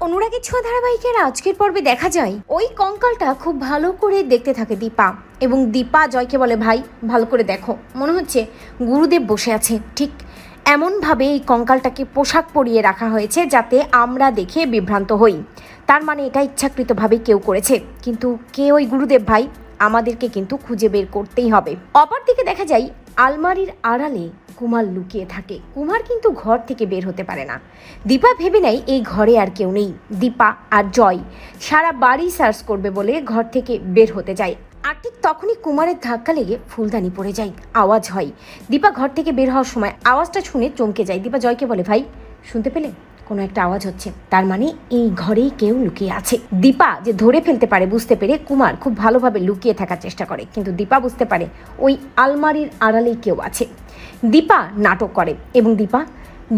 অনুরাগের ছোঁয়া ধারাবাহিকের আজকের পর্বে দেখা যায়, ওই কঙ্কালটা খুব ভালো করে দেখতে থাকে দীপা। এবং দীপা জয়কে বলে, ভাই, ভালো করে দেখো। মনে হচ্ছে গুরুদেব বসে আছে। ঠিক এমনভাবে এই কঙ্কালটাকে পোশাক পরিয়ে রাখা হয়েছে যাতে আমরা দেখে বিভ্রান্ত হই। তার মানে এটা ইচ্ছাকৃতভাবে কেউ করেছে। কিন্তু কে ওই গুরুদেব ভাই? আমাদেরকে কিন্তু খুঁজে বের করতেই হবে। অপরদিকে দেখা যায় আলমারির আড়ালে কুমার লুকিয়ে থাকে। কুমার কিন্তু ঘর থেকে বের হতে পারে না। দীপা ভেবে নেয়, এই ঘরে আর কেউ নেই। দীপা আর জয় সারা বাড়ি সার্চ করবে বলে ঘর থেকে বের হতে যায়। আর ঠিক তখনই কুমারের ধাক্কা লেগে ফুলদানি পড়ে যায়। আওয়াজ হয়। দীপা ঘর থেকে বের হওয়ার সময় আওয়াজটা শুনে চমকে যায়। দীপা জয়কে বলে, ভাই, শুনতে পেলে? কোনো একটা আওয়াজ হচ্ছে। তার মানে এই ঘরেই কেউ লুকিয়ে আছে। দীপা যে ধরে ফেলতে পারে বুঝতে পেরে কুমার খুব ভালোভাবে লুকিয়ে থাকার চেষ্টা করে। কিন্তু দীপা বুঝতে পারে ওই আলমারির আড়ালেই কেউ আছে। দীপা নাটক করে এবং দীপা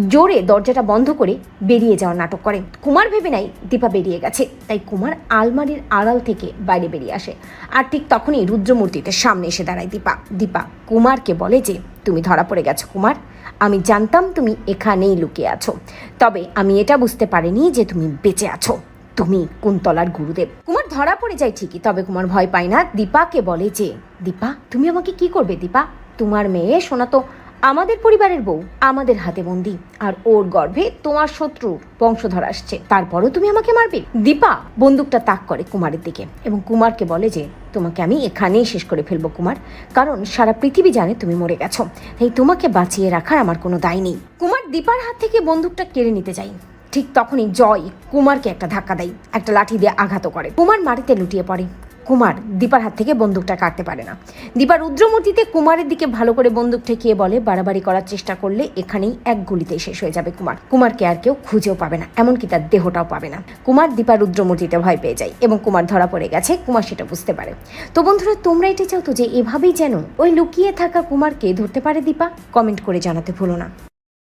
জোরে দরজাটা বন্ধ করে বেরিয়ে যাওয়ার নাটক করে। কুমার ভেবে নেয় দীপা বেরিয়ে গেছে। তাই কুমার আলমারির আড়াল থেকে বাইরে বেরিয়ে আসে। আর ঠিক তখনই রুদ্রমূর্তিতে সামনে এসে দাঁড়ায় দীপা। দীপা কুমারকে বলে যে তুমি ধরা পড়ে গেছো, কুমার। আমি জানতাম তুমি এখানেই লুকিয়ে আছো। তবে আমি এটা বুঝতে পারিনি যে তুমি বেঁচে আছো। তুমি কুন্তলার গুরুদেব। কুমার ধরা পড়ে যায় ঠিকই, তবে কুমার ভয় পায় না। দীপাকে বলে যে, দীপা, তুমি আমাকে কি করবে দীপা? তোমার মেয়ে শোনা তো আমাদের পরিবারের বউ আমাদের হাতে বন্দি, আর ওর গর্ভে তোমার শত্রু বংশধর আসছে। তারপরও তুমি আমাকে মারবে? দীপা বন্দুকটা তাক করে কুমারের দিকে, এবং কুমারকে বলে যে, তোমাকে আমি এখানেই শেষ করে ফেলব কুমার, কারণ সারা পৃথিবী জানে তুমি মরে গেছো। তাই তোমাকে বাঁচিয়ে রাখার আমার কোনো দায় নেই। কুমার দীপার হাত থেকে বন্দুকটা কেড়ে নিতে যায়। ঠিক তখনই জয় কুমারকে একটা ধাক্কা দেয়, একটা লাঠি দিয়ে আঘাত করে। কুমার মাটিতে লুটিয়ে পড়ে। কুমার দীপার হাত থেকে বন্দুকটা কাটতে পারে না। দীপা রুদ্রমূর্তিতে কুমারের দিকে ভালো করে বন্দুক ঠেকিয়ে বলে, বাড়াবাড়ি করার চেষ্টা করলে এখানেই এক গুলিতেই শেষ হয়ে যাবে কুমার। কুমারকে আর কেউ খুঁজেও পাবে না, এমনকি তার দেহটাও পাবে না। কুমার দীপা রুদ্রমূর্তিতে ভয় পেয়ে যায় এবং কুমার ধরা পড়ে গেছে। কুমার সেটা বুঝতে পারে। তো বন্ধুরা, তোমরা এটা চাও তো যে এভাবেই যেন ওই লুকিয়ে থাকা কুমারকে ধরতে পারে দীপা? কমেন্ট করে জানাতে ভুলো না।